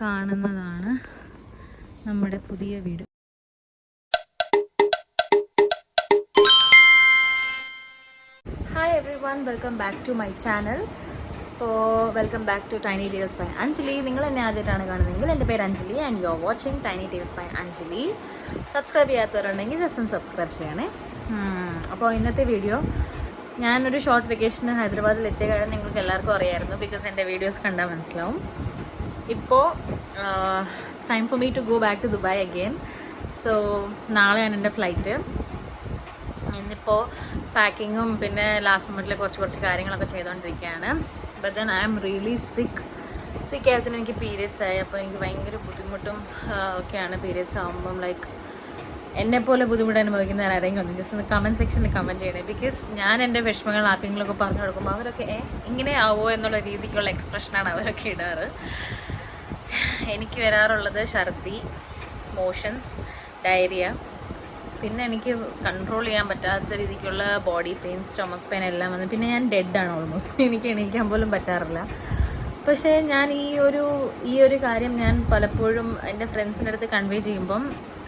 കാണുന്നതാണ് നമ്മുടെ പുതിയ വീട്. Hi everyone welcome back to my channel അപ്പോൾ welcome back to Tiny Tales by Anjali നിങ്ങൾ എന്നെ ആദ്യമായിട്ടാണ് കാണുന്നതെങ്കിൽ എന്റെ പേര് Anjali and you are watching Tiny Tales by Anjali subscribe ചെയ്യാത്തവരുണ്ടെങ്കിൽ ജസ്റ്റ് ഒന്ന് സബ്സ്ക്രൈബ് ചെയ്യണേ. അപ്പോൾ ഇന്നത്തെ വീഡിയോ ഞാനൊരു ഷോർട്ട് വെക്കേഷന് ഹൈദരാബാദിൽ എത്തിയ കാര്യം നിങ്ങൾക്ക് എല്ലാവർക്കും അറിയായിരുന്നു ബിക്കോസ് എന്റെ വീഡിയോസ് കണ്ടാൽ മനസ്സിലാവും. ഇപ്പോൾ it's time for me to go back to Dubai again so നാളെയാണ് എന്റെ ഫ്ലൈറ്റ് ഇന്നിപ്പോൾ പാക്കിങ്ങും പിന്നെ ലാസ്റ്റ് മൊമെന്റിൽ കുറച്ച് കുറച്ച് കാര്യങ്ങളൊക്കെ ചെയ്തുകൊണ്ടിരിക്കുകയാണ് but then I am really sick sick ആസിന് എനിക്ക് പീരിയഡ്സ് ആയി. അപ്പോൾ എനിക്ക് ഭയങ്കര ബുദ്ധിമുട്ടും ഒക്കെയാണ് പീരിയഡ്സ് ആകുമ്പം ലൈക്ക് എന്നെ പോലെ ബുദ്ധിമുട്ട് അനുഭവിക്കുന്ന ആരെങ്കിലും ഒന്ന് ജസ്റ്റ് ഒന്ന് കമന്റ് സെക്ഷനിൽ കമന്റ് ചെയ്യണേ. ബിക്കോസ് ഞാൻ എന്റെ വിഷമങ്ങൾ ആർക്കെങ്കിലുമൊക്കെ പറഞ്ഞു കൊടുക്കുമ്പോൾ അവരൊക്കെ ഇങ്ങനെ ആവുമോ എന്നുള്ള രീതിക്കുള്ള എക്സ്പ്രഷനാണ് അവരൊക്കെ ഇടാറ്. എനിക്ക് വരാറുള്ളത് ഛർദി മോഷൻസ് ഡയറിയ. പിന്നെ എനിക്ക് കൺട്രോൾ ചെയ്യാൻ പറ്റാത്ത രീതിക്കുള്ള ബോഡി പെയിൻ സ്റ്റൊമക്ക് പെയിൻ എല്ലാം വന്നു പിന്നെ ഞാൻ ഡെഡാണ് ഓൾമോസ്റ്റ് എനിക്ക് എണീക്കാൻ പോലും പറ്റാറില്ല. പക്ഷേ ഞാൻ ഈ ഒരു ഈ ഒരു കാര്യം ഞാൻ പലപ്പോഴും എന്റെ ഫ്രണ്ട്സിന്റെ അടുത്ത് കൺവേ ചെയ്യുമ്പം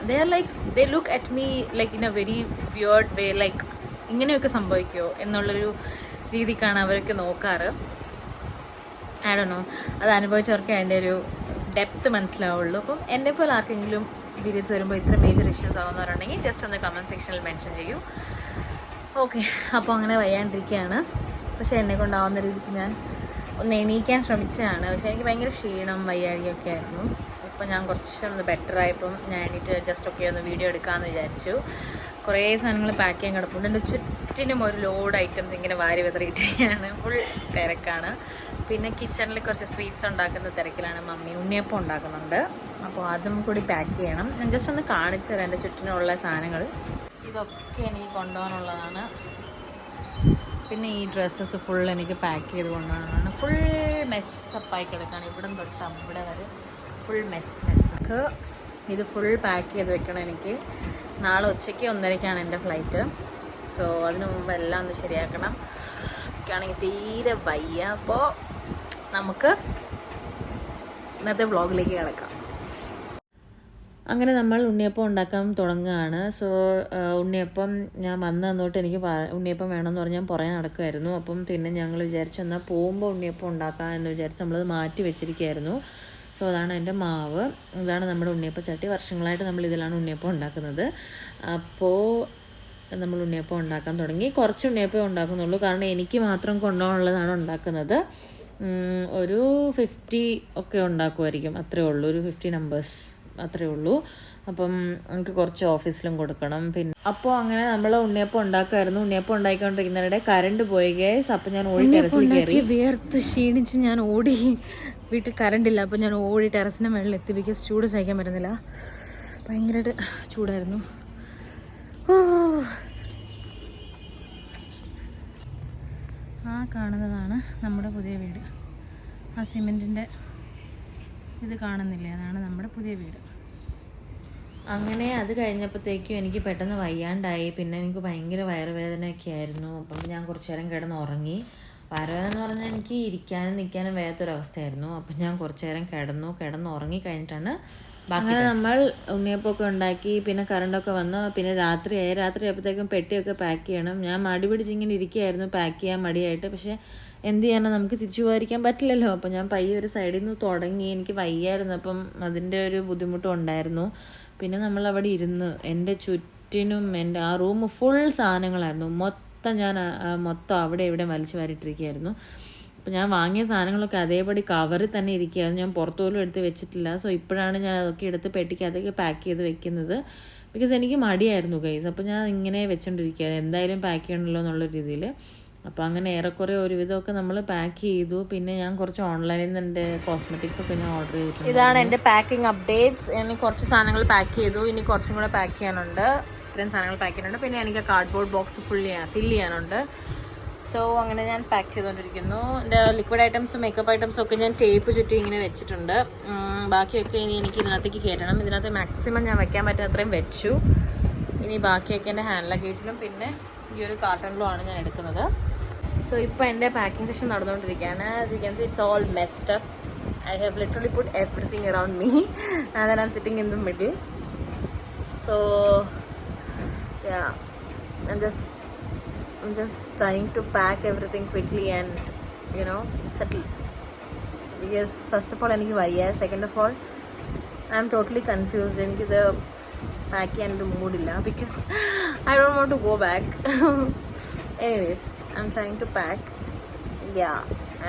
they are like they look at me like in a very weird way like ഇങ്ങനെയൊക്കെ സംഭവിക്കുമോ എന്നുള്ളൊരു രീതിക്കാണ് അവരൊക്കെ നോക്കാറ്. നോ അത് അനുഭവിച്ചവർക്ക് അതിന്റെ ഒരു ഡെപ്ത് മനസ്സിലാവുള്ളൂ. അപ്പം എന്നെ പോലെ ആർക്കെങ്കിലും പീരിയഡ്സ് വരുമ്പോൾ ഇത്ര മേജർ ഇഷ്യൂസ് ആവുന്നവരുണ്ടെങ്കിൽ ജസ്റ്റ് ഒന്ന് കമന്റ് സെക്ഷനിൽ മെൻഷൻ ചെയ്യൂ. ഓക്കെ അപ്പോൾ അങ്ങനെ വയ്യാണ്ടിരിക്കുകയാണ്. പക്ഷേ എന്നെ കൊണ്ടാവുന്ന രീതിക്ക് ഞാൻ ഒന്ന് എണീക്കാൻ ശ്രമിച്ചതാണ്. പക്ഷേ എനിക്ക് ഭയങ്കര ക്ഷീണം വയ്യാഴികയൊക്കെ ആയിരുന്നു. ഇപ്പം ഞാൻ കുറച്ചൊന്ന് ബെറ്റർ ആയപ്പം ഞാൻ എണീറ്റ് ജസ്റ്റ് ഒക്കെ ഒന്ന് വീഡിയോ എടുക്കാമെന്ന് വിചാരിച്ചു. കുറേ സാധനങ്ങൾ പാക്ക് ചെയ്യാൻ കിടപ്പുണ്ട്. എന്റെ ചുറ്റിനും ഒരു ലോഡ് ഐറ്റംസ് ഇങ്ങനെ വാരി വിതറിയിട്ടാണ് ഫുൾ തിരക്കാണ്. പിന്നെ കിച്ചണിൽ കുറച്ച് സ്വീറ്റ്സ് ഉണ്ടാക്കുന്ന തിരക്കിലാണ് മമ്മി ഉണ്ണിയപ്പം ഉണ്ടാക്കുന്നുണ്ട്. അപ്പോൾ അതും കൂടി പാക്ക് ചെയ്യണം. ഞാൻ ജസ്റ്റ് ഒന്ന് കാണിച്ചു തരാം എന്റെ ചുറ്റിനുള്ള സാധനങ്ങൾ. ഇതൊക്കെ എനിക്ക് കൊണ്ടുപോകാനുള്ളതാണ്. പിന്നെ ഈ ഡ്രസ്സസ് ഫുൾ എനിക്ക് പാക്ക് ചെയ്ത് കൊണ്ടുപോകാനാണ്. ഫുൾ മെസ്സപ്പായി കിടക്കുകയാണ്. ഇവിടം തൊട്ട് അവിടെ വരെ ഫുൾ മെസ് മെസ്സൊക്കെ ഇത് ഫുൾ പാക്ക് ചെയ്ത് വെക്കണം എനിക്ക്. നാളെ ഉച്ചയ്ക്ക് ഒന്നരയ്ക്കാണ് എന്റെ ഫ്ലൈറ്റ്. സോ അതിനു മുമ്പ് എല്ലാം ഒന്ന് ശരിയാക്കണം. എനിക്കാണെങ്കിൽ തീരെ വയ്യ. അപ്പോൾ നമുക്ക് ഇന്നത്തെ വ്ളോഗിലേക്ക് കിടക്കാം. അങ്ങനെ നമ്മൾ ഉണ്ണിയപ്പം ഉണ്ടാക്കാൻ തുടങ്ങുകയാണ്. സോ ഉണ്ണിയപ്പം ഞാൻ വന്ന തന്നോട്ട് എനിക്ക് ഉണ്ണിയപ്പം വേണമെന്ന് പറഞ്ഞ് ഞാൻ പുറകെ നടക്കുമായിരുന്നു അപ്പം പിന്നെ ഞങ്ങൾ വിചാരിച്ചു എന്നാൽ പോകുമ്പോൾ ഉണ്ണിയപ്പം ഉണ്ടാക്കാം എന്ന് വിചാരിച്ച് നമ്മളത് മാറ്റി വെച്ചിരിക്കുകയായിരുന്നു. സോ അതാണ് എന്റെ മാവ്. ഇതാണ് നമ്മുടെ ഉണ്ണിയപ്പം ചട്ടി. വർഷങ്ങളായിട്ട് നമ്മൾ ഇതിലാണ് ഉണ്ണിയപ്പം ഉണ്ടാക്കുന്നത്. അപ്പോൾ നമ്മൾ ഉണ്ണിയപ്പം ഉണ്ടാക്കാൻ തുടങ്ങി. കുറച്ച് ഉണ്ണിയപ്പം ഉണ്ടാക്കുന്നുള്ളൂ. കാരണം എനിക്ക് മാത്രം കൊണ്ടുപോകാനുള്ളതാണ് ഉണ്ടാക്കുന്നത്. ഒരു ഫിഫ്റ്റി ഒക്കെ ഉണ്ടാക്കുമായിരിക്കും. അത്രേ ഉള്ളൂ. ഒരു ഫിഫ്റ്റി നമ്പേഴ്സ് അത്രേ ഉള്ളൂ. അപ്പം നമുക്ക് കുറച്ച് ഓഫീസിലും കൊടുക്കണം. പിന്നെ അപ്പോൾ അങ്ങനെ നമ്മൾ ഉണ്ണിയപ്പം ഉണ്ടാക്കുമായിരുന്നു. ഉണ്ണിയപ്പം ഉണ്ടാക്കിക്കൊണ്ടിരിക്കുന്നവരുടെ കറണ്ട് പോയി ഗേസ് അപ്പം ഞാൻ ഓടി ടെറസിൽ കയറി. വിയർത്ത് ക്ഷീണിച്ച് ഞാൻ ഓടി വീട്ടിൽ കറണ്ട് ഇല്ല അപ്പം ഞാൻ ഓടി ടെറസിന്റെ മേളിൽ എത്തി ബിക്കോസ് ചൂട് സഹിക്കാൻ പറ്റുന്നില്ല. ഭയങ്കരമായിട്ട് ചൂടായിരുന്നു. ഓ. ആ കാണുന്നതാണ് നമ്മുടെ പുതിയ വീട്. ആ സിമെന്റിന്റെ ഇത് കാണുന്നില്ല? അതാണ് നമ്മുടെ പുതിയ വീട്. അങ്ങനെ അത് കഴിഞ്ഞപ്പോഴത്തേക്കും എനിക്ക് പെട്ടെന്ന് വയ്യാണ്ടായി. പിന്നെ എനിക്ക് ഭയങ്കര വയറുവേദനയൊക്കെ ആയിരുന്നു. അപ്പം ഞാൻ കുറച്ചു നേരം കിടന്ന് ഉറങ്ങി വയറുവേദന എന്ന് പറഞ്ഞാൽ എനിക്ക് ഇരിക്കാനും നിൽക്കാനും വയ്യാത്തൊരവസ്ഥയായിരുന്നു. അപ്പം ഞാൻ കുറച്ചു നേരം കിടന്നു കിടന്ന് ഉറങ്ങി കഴിഞ്ഞിട്ടാണ് അങ്ങനെ നമ്മൾ ഉണ്ണിയപ്പൊക്കെ ഉണ്ടാക്കി പിന്നെ കറണ്ടൊക്കെ വന്നു. പിന്നെ രാത്രിയായി രാത്രി ആയപ്പോഴത്തേക്കും പെട്ടിയൊക്കെ പാക്ക് ചെയ്യണം. ഞാൻ മടി പിടിച്ച് ഇങ്ങനെ ഇരിക്കുകയായിരുന്നു പാക്ക് ചെയ്യാൻ മടിയായിട്ട്. പക്ഷേ എന്ത് ചെയ്യാനോ? നമുക്ക് തിരിച്ചു പോകാതിരിക്കാൻ പറ്റില്ലല്ലോ. അപ്പം ഞാൻ പയ്യെ ഒരു സൈഡിൽ നിന്ന് തുടങ്ങി. എനിക്ക് വയ്യായിരുന്നു. അപ്പം അതിന്റെ ഒരു ബുദ്ധിമുട്ടും ഉണ്ടായിരുന്നു. പിന്നെ നമ്മൾ അവിടെ ഇരുന്ന് എന്റെ ചുറ്റിനും എന്റെ ആ റൂം ഫുൾ സാധനങ്ങളായിരുന്നു. മൊത്തം ഞാൻ ആ- ആ മൊത്തം അവിടെ ഇവിടെ വലിച്ചു വാരിട്ടിരിക്കുകയായിരുന്നു അപ്പോൾ ഞാൻ വാങ്ങിയ സാധനങ്ങളൊക്കെ അതേപടി കവറിൽ തന്നെ ഇരിക്കുകയായിരുന്നു. ഞാൻ പുറത്തുപോലും എടുത്ത് വെച്ചിട്ടില്ല. സോ ഇപ്പോഴാണ് ഞാൻ അതൊക്കെ എടുത്ത് പെട്ടിക്ക് അതൊക്കെ പാക്ക് ചെയ്ത് വെക്കുന്നത്. ബിക്കോസ് എനിക്ക് മടിയായിരുന്നു ഗൈസ് അപ്പോൾ ഞാൻ ഇങ്ങനെ വെച്ചോണ്ടിരിക്കുകയായിരുന്നു എന്തായാലും പാക്ക് ചെയ്യണമല്ലോ എന്നുള്ള രീതിയിൽ അപ്പോൾ അങ്ങനെ ഏറെക്കുറെ ഒരുവിധമൊക്കെ നമ്മൾ പാക്ക് ചെയ്തു. പിന്നെ ഞാൻ കുറച്ച് ഓൺലൈനിൽ നിന്ന് എന്റെ കോസ്മെറ്റിക്സ് ഒക്കെ ഞാൻ ഓർഡർ ചെയ്തിട്ടുണ്ട് ഇതാണ് എന്റെ പാക്കിംഗ് അപ്ഡേറ്റ്സ് ഇനി കുറച്ച് സാധനങ്ങൾ പാക്ക് ചെയ്തു. ഇനി കുറച്ചും കൂടെ പാക്ക് ചെയ്യാനുണ്ട്. ഇത്രയും സാധനങ്ങൾ പാക്ക് ചെയ്യുന്നുണ്ട്. പിന്നെ എനിക്ക് കാർഡ്ബോർഡ് ബോക്സ് ഫുൾ ചെയ്യാൻ ഫില്ല് ചെയ്യാനുണ്ട്. സോ അങ്ങനെ ഞാൻ പാക്ക് ചെയ്തുകൊണ്ടിരിക്കുന്നു എന്റെ ലിക്വിഡ് ഐറ്റംസും മേക്കപ്പ് ഐറ്റംസും ഒക്കെ ഞാൻ ടേപ്പ് ചുറ്റി ഇങ്ങനെ വെച്ചിട്ടുണ്ട്. ബാക്കിയൊക്കെ ഇനി എനിക്ക് ഇതിനകത്തേക്ക് കയറ്റണം. ഇതിനകത്ത് മാക്സിമം ഞാൻ വെക്കാൻ പറ്റുന്നത്രയും വെച്ചു. ഇനി ബാക്കിയൊക്കെ എന്റെ ഹാൻഡ് ലഗേജിലും പിന്നെ ഈ ഒരു കാർട്ടണിലുമാണ് ഞാൻ എടുക്കുന്നത്. സോ ഇപ്പോൾ എന്റെ പാക്കിംഗ് സെഷൻ നടന്നുകൊണ്ടിരിക്കുകയാണ്. As you can see it's all messed I have literally put everything around me and then am sitting in the middle So yeah, I'm just I'm just trying to pack everything quickly and you know settle. Because first of all എനിക്ക് വയ്യ second of all I am totally confused എനിക്കിത് pack ചെയ്യാനൊരു മൂഡില്ല because I don't want to go back anyways I'm trying to pack yeah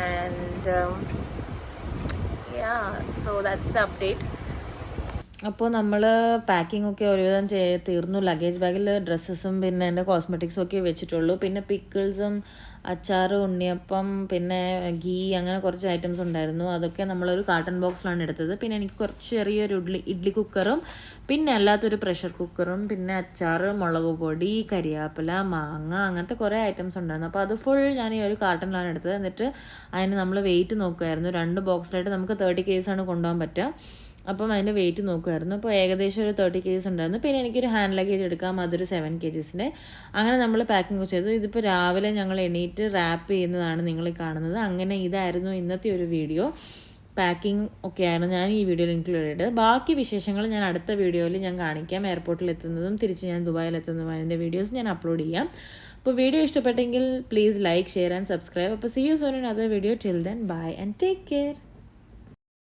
and yeah so that's the update അപ്പോൾ നമ്മൾ packing ഒക്കെ ഒരുവിധം ചെയ് തീർന്നു. ലഗേജ് ബാഗിൽ ഡ്രസ്സസും പിന്നെ എന്റെ കോസ്മെറ്റിക്സും ഒക്കെ വെച്ചിട്ടുള്ളൂ. പിന്നെ പിക്കിൾസും അച്ചാർ ഉണ്ണിയപ്പം പിന്നെ ഗീ അങ്ങനെ കുറച്ച് ഐറ്റംസ് ഉണ്ടായിരുന്നു. അതൊക്കെ നമ്മളൊരു കാട്ടൺ ബോക്സിലാണ് എടുത്തത്. പിന്നെ എനിക്ക് കുറച്ച് ചെറിയൊരു ഇഡ്ലി ഇഡ്ലി കുക്കറും പിന്നെ അല്ലാത്തൊരു പ്രഷർ കുക്കറും പിന്നെ അച്ചാർ മുളക് പൊടി കരിയാപ്പില മാങ്ങ അങ്ങനത്തെ കുറേ ഐറ്റംസ് ഉണ്ടായിരുന്നു. അപ്പോൾ അത് ഫുൾ ഞാൻ ഈ ഒരു കാർട്ടണിലാണ് എടുത്തത്. എന്നിട്ട് അതിന് നമ്മൾ വെയിറ്റ് നോക്കുമായിരുന്നു രണ്ട് ബോക്സിലായിട്ട് നമുക്ക് തേർട്ടി കേസാണ് കൊണ്ടുപോകാൻ പറ്റുക. അപ്പം അതിന്റെ വെയിറ്റ് നോക്കുമായിരുന്നു അപ്പോൾ ഏകദേശം ഒരു തേർട്ടി കെ ജിസ് ഉണ്ടായിരുന്നു. പിന്നെ എനിക്കൊരു ഹാൻഡ് ലഗേജ് എടുക്കാം. അതൊരു സെവൻ കെ ജിസിന്റെ അങ്ങനെ നമ്മൾ പാക്കിംഗ് ചെയ്തു. ഇതിപ്പോൾ രാവിലെ ഞങ്ങൾ എണീറ്റ് റാപ്പ് ചെയ്യുന്നതാണ് നിങ്ങൾ കാണുന്നത്. അങ്ങനെ ഇതായിരുന്നു ഇന്നത്തെ ഒരു വീഡിയോ പാക്കിംഗ് ഒക്കെയാണ് ഞാൻ ഈ വീഡിയോയിൽ ഇൻക്ലൂഡ് ചെയ്തത് ബാക്കി വിശേഷങ്ങൾ ഞാൻ അടുത്ത വീഡിയോയിൽ ഞാൻ കാണിക്കാം. എയർപോർട്ടിൽ എത്തുന്നതും തിരിച്ച് ഞാൻ ദുബായിൽ എത്തുന്നതും അതിന്റെ വീഡിയോസ് ഞാൻ അപ്ലോഡ് ചെയ്യാം. അപ്പോൾ വീഡിയോ ഇഷ്ടപ്പെട്ടെങ്കിൽ please like share and subscribe അപ്പോൾ see you soon other video till then bye and take care